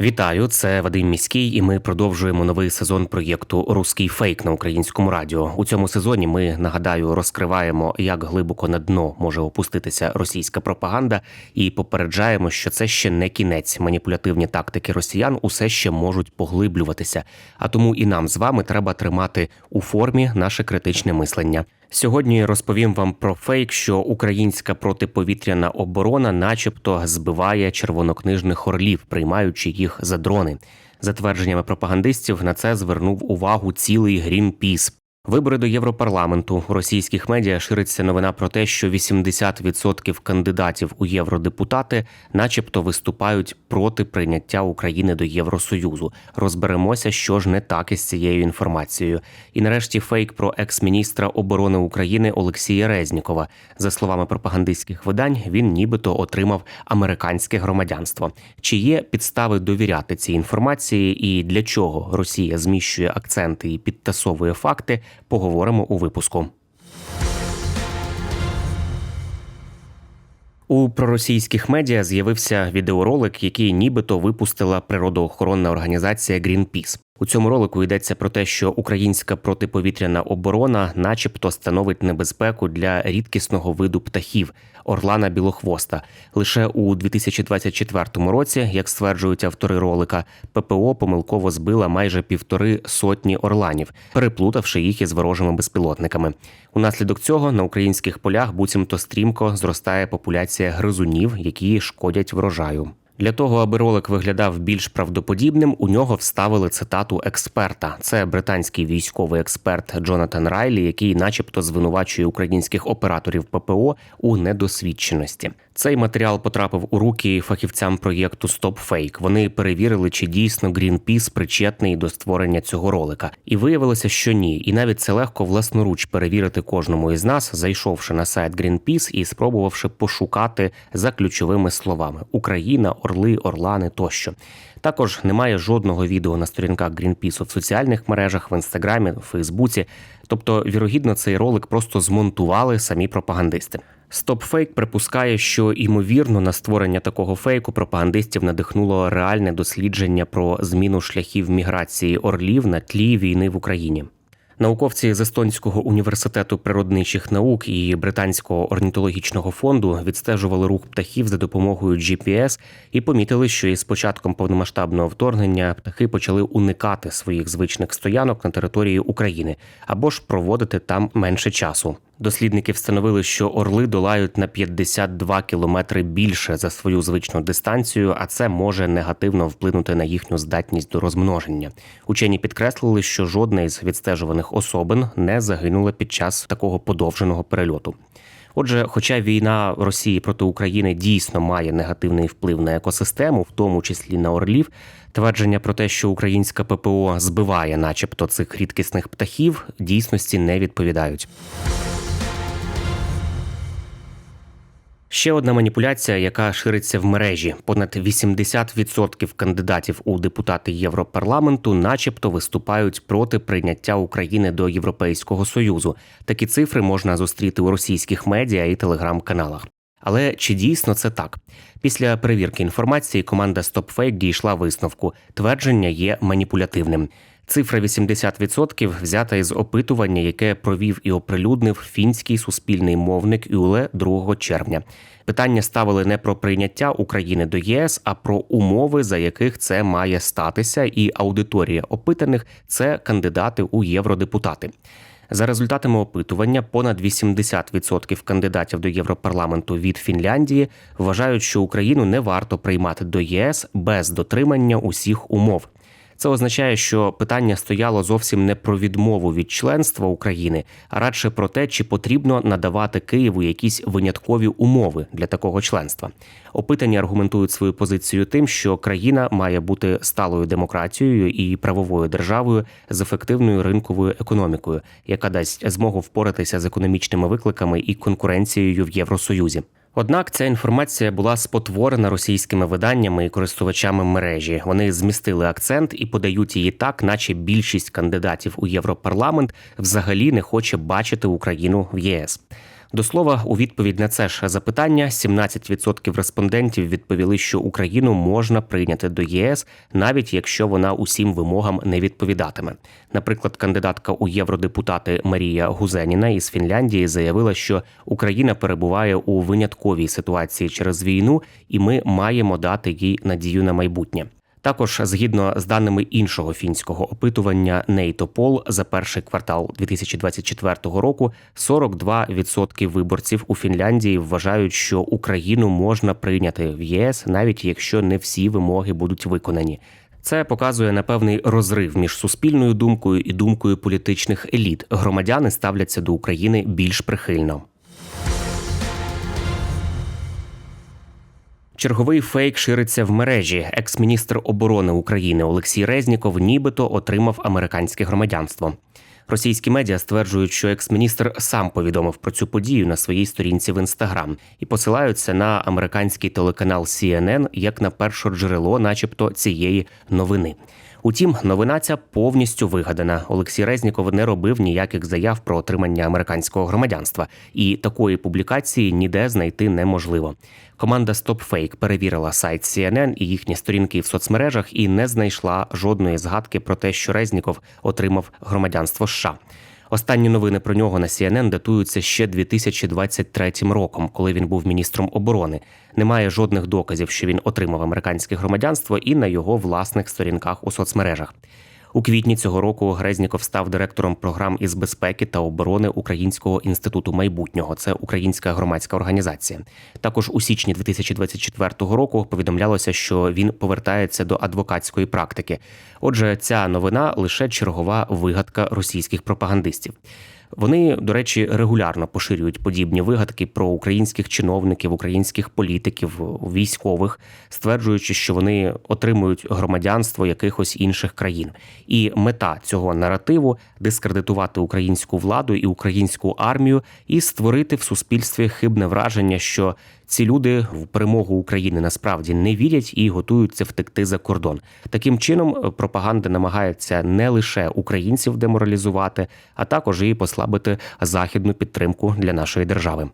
Вітаю, це Вадим Міський, і ми продовжуємо новий сезон проєкту Руський фейк на українському радіо. У цьому сезоні ми нагадаю розкриваємо, як глибоко на дно може опуститися російська пропаганда, і попереджаємо, що це ще не кінець. Маніпулятивні тактики росіян усе ще можуть поглиблюватися. А тому і нам з вами треба тримати у формі наше критичне мислення. Сьогодні розповім вам про фейк, що українська протиповітряна оборона, начебто, збиває червонокнижних орлів, приймаючи їх за дрони. За твердженнями пропагандистів, на це звернув увагу цілий Грінпіс. Вибори до Європарламенту у російських медіа шириться новина про те, що 80% кандидатів у євродепутати, начебто, виступають проти прийняття України до Євросоюзу. Розберемося, що ж не так із цією інформацією. І нарешті фейк про екс-міністра оборони України Олексія Резнікова. За словами пропагандистських видань, він нібито отримав американське громадянство. Чи є підстави довіряти цій інформації, і для чого Росія зміщує акценти і підтасовує факти? Поговоримо у випуску. У проросійських медіа з'явився відеоролик, який нібито випустила природоохоронна організація Greenpeace. У цьому ролику йдеться про те, що українська протиповітряна оборона, начебто, становить небезпеку для рідкісного виду птахів орлана білохвоста. Лише у 2024 році, як стверджують автори ролика, ППО помилково збила майже півтори сотні орланів, переплутавши їх із ворожими безпілотниками. Унаслідок цього на українських полях буцімто стрімко зростає популяція гризунів, які шкодять врожаю. Для того, аби ролик виглядав більш правдоподібним, у нього вставили цитату експерта. Це британський військовий експерт Джонатан Райлі, який, начебто, звинувачує українських операторів ППО у недосвідченості. Цей матеріал потрапив у руки фахівцям проєкту StopFake. Вони перевірили, чи дійсно Greenpeace причетний до створення цього ролика, і виявилося, що ні. І навіть це легко власноруч перевірити кожному із нас, зайшовши на сайт Greenpeace і спробувавши пошукати за ключовими словами Україна, Орли, Орлани тощо. Також немає жодного відео на сторінках Greenpeace в соціальних мережах, в інстаграмі, в Фейсбуці. Тобто, вірогідно, цей ролик просто змонтували самі пропагандисти. StopFake припускає, що ймовірно на створення такого фейку пропагандистів надихнуло реальне дослідження про зміну шляхів міграції орлів на тлі війни в Україні. Науковці з Естонського університету природничих наук і британського орнітологічного фонду відстежували рух птахів за допомогою GPS і помітили, що із початком повномасштабного вторгнення птахи почали уникати своїх звичних стоянок на території України або ж проводити там менше часу. Дослідники встановили, що орли долають на 52 кілометри більше за свою звичну дистанцію, а це може негативно вплинути на їхню здатність до розмноження. Учені підкреслили, що жодна із відстежуваних особин не загинула під час такого подовженого перельоту. Отже, хоча війна Росії проти України дійсно має негативний вплив на екосистему, в тому числі на орлів, твердження про те, що українська ППО збиває, начебто, цих рідкісних птахів, дійсності не відповідають. Ще одна маніпуляція, яка шириться в мережі. Понад 80% кандидатів у депутати Європарламенту, начебто, виступають проти прийняття України до Європейського союзу. Такі цифри можна зустріти у російських медіа і телеграм-каналах. Але чи дійсно це так? Після перевірки інформації команда StopFake дійшла висновку. Твердження є маніпулятивним. Цифра 80% взята із опитування, яке провів і оприлюднив фінський суспільний мовник Юле 2 червня. Питання ставили не про прийняття України до ЄС, а про умови, за яких це має статися, і аудиторія опитаних це кандидати у євродепутати. За результатами опитування, понад 80% кандидатів до Європарламенту від Фінляндії вважають, що Україну не варто приймати до ЄС без дотримання усіх умов. Це означає, що питання стояло зовсім не про відмову від членства України, а радше про те, чи потрібно надавати Києву якісь виняткові умови для такого членства. Опитані аргументують свою позицію тим, що країна має бути сталою демократією і правовою державою з ефективною ринковою економікою, яка дасть змогу впоратися з економічними викликами і конкуренцією в Євросоюзі. Однак ця інформація була спотворена російськими виданнями і користувачами мережі. Вони змістили акцент і подають її так, наче більшість кандидатів у Європарламент взагалі не хоче бачити Україну в ЄС. До слова, у відповідь на це ж запитання 17% респондентів відповіли, що Україну можна прийняти до ЄС, навіть якщо вона усім вимогам не відповідатиме. Наприклад, кандидатка у євродепутати Марія Гузеніна із Фінляндії заявила, що Україна перебуває у винятковій ситуації через війну, і ми маємо дати їй надію на майбутнє. Також згідно з даними іншого фінського опитування Нейтопол за перший квартал 2024 року 42% виборців у Фінляндії вважають, що Україну можна прийняти в ЄС, навіть якщо не всі вимоги будуть виконані. Це показує напевний розрив між суспільною думкою і думкою політичних еліт. Громадяни ставляться до України більш прихильно. Черговий фейк шириться в мережі. Екс-міністр оборони України Олексій Резніков нібито отримав американське громадянство. Російські медіа стверджують, що екс-міністр сам повідомив про цю подію на своїй сторінці в інстаграм і посилаються на американський телеканал CNN як на перше джерело, начебто, цієї новини. Утім, новина ця повністю вигадана. Олексій Резніков не робив ніяких заяв про отримання американського громадянства, і такої публікації ніде знайти неможливо. Команда StopFake перевірила сайт CNN і їхні сторінки в соцмережах і не знайшла жодної згадки про те, що Резніков отримав громадянство США. Останні новини про нього на CNN датуються ще 2023 роком, коли він був міністром оборони. Немає жодних доказів, що він отримав американське громадянство, і на його власних сторінках у соцмережах. У квітні цього року Грезніков став директором програм із безпеки та оборони Українського інституту майбутнього. Це українська громадська організація. Також у січні 2024 року повідомлялося, що він повертається до адвокатської практики. Отже, ця новина лише чергова вигадка російських пропагандистів. Вони, до речі, регулярно поширюють подібні вигадки про українських чиновників, українських політиків, військових, стверджуючи, що вони отримують громадянство якихось інших країн. І мета цього наративу дискредитувати українську владу і українську армію і створити в суспільстві хибне враження, що ці люди в перемогу України насправді не вірять і готуються втекти за кордон. Таким чином, пропаганда намагається не лише українців деморалізувати, а також і послабити західну підтримку для нашої держави.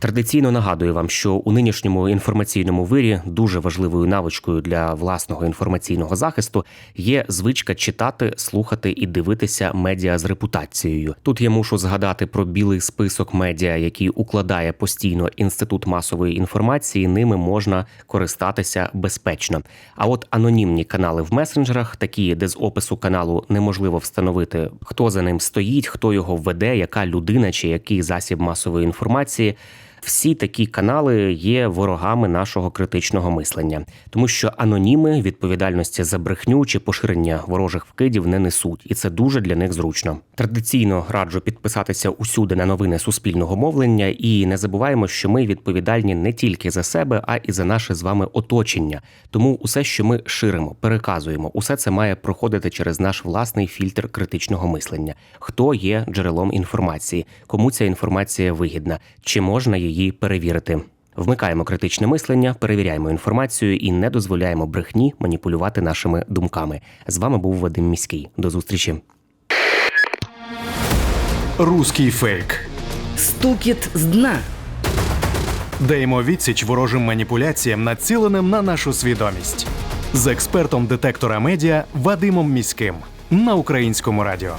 Традиційно нагадую вам, що у нинішньому інформаційному вирі дуже важливою навичкою для власного інформаційного захисту є звичка читати, слухати і дивитися медіа з репутацією. Тут я мушу згадати про білий список медіа, який укладає постійно інститут масової інформації. Ними можна користатися безпечно. А от анонімні канали в месенджерах, такі, де з опису каналу неможливо встановити, хто за ним стоїть, хто його веде, яка людина чи який засіб масової інформації. Всі такі канали є ворогами нашого критичного мислення, тому що аноніми відповідальності за брехню чи поширення ворожих вкидів не несуть, і це дуже для них зручно. Традиційно раджу підписатися усюди на новини суспільного мовлення, і не забуваємо, що ми відповідальні не тільки за себе, а і за наше з вами оточення. Тому усе, що ми ширимо, переказуємо, усе це має проходити через наш власний фільтр критичного мислення. Хто є джерелом інформації, кому ця інформація вигідна, чи можна її перевірити. Вмикаємо критичне мислення, перевіряємо інформацію і не дозволяємо брехні маніпулювати нашими думками. З вами був Вадим Міський. До зустрічі. Руський фейк. Стукіт з дна. Даємо відсіч ворожим маніпуляціям, націленим на нашу свідомість. З експертом детектора медіа Вадимом Міським на українському радіо.